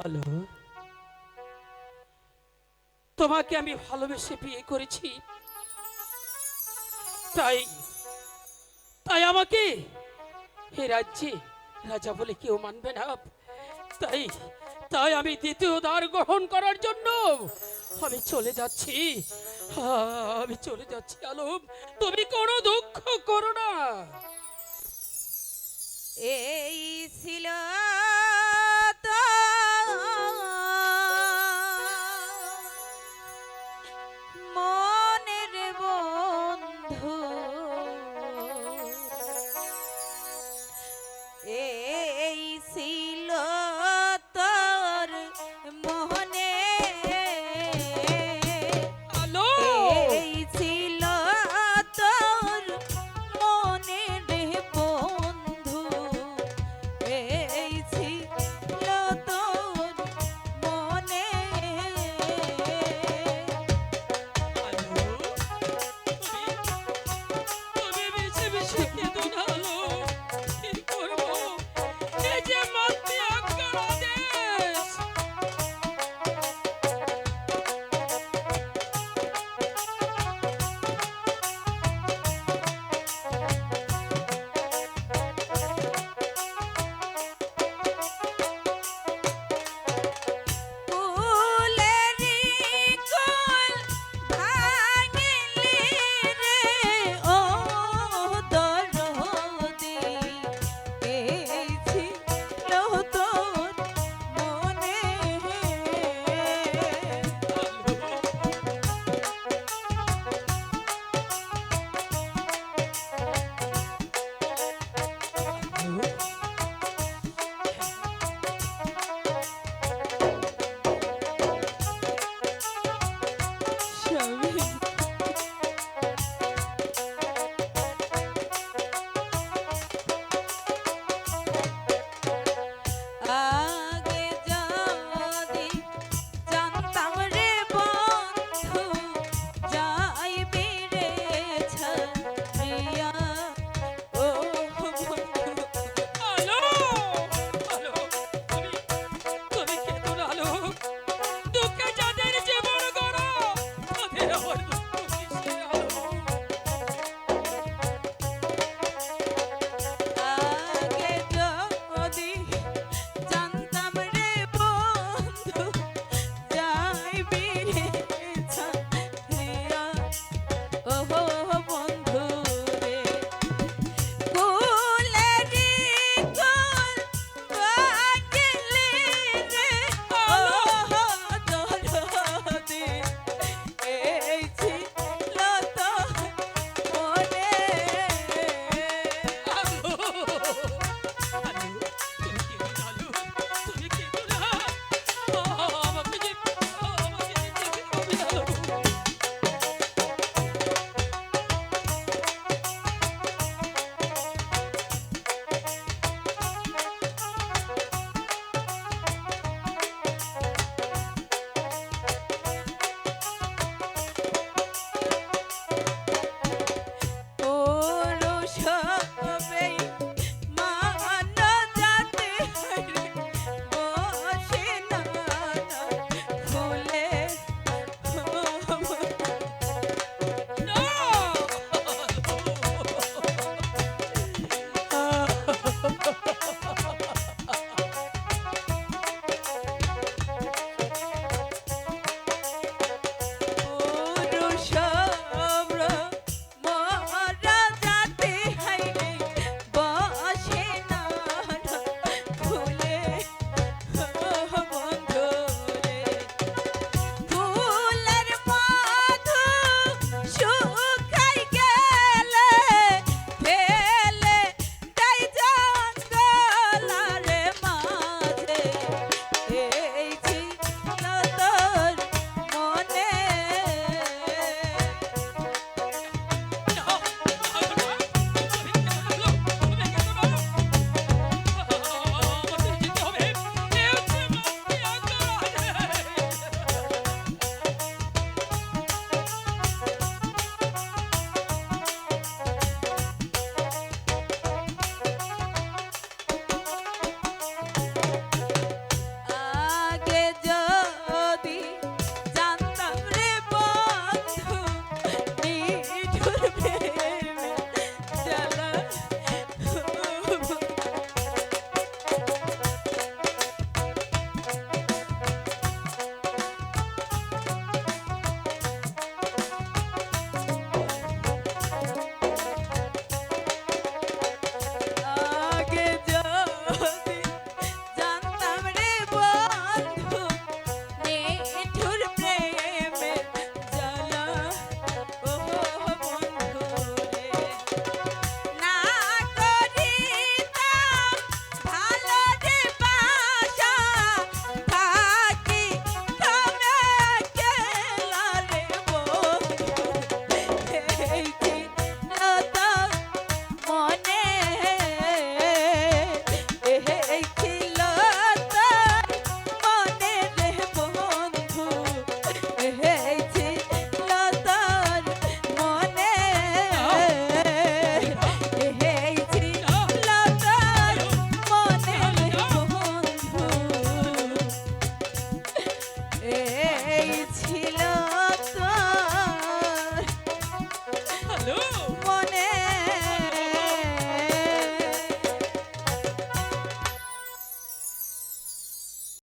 Hello তোমাকে আমি ভালোবেসে বিয়ে করেছি। তাই তাই আমাকে হে রাজ্যে রাজা বলে কেউ মানবে না। তাই তাই আমি দ্বিতীয় দ্বার গ্রহণ করার জন্য আমি চলে যাচ্ছি। আমি চলে যাচ্ছি, আলম। তুমি কোনো দুঃখ করো না। এ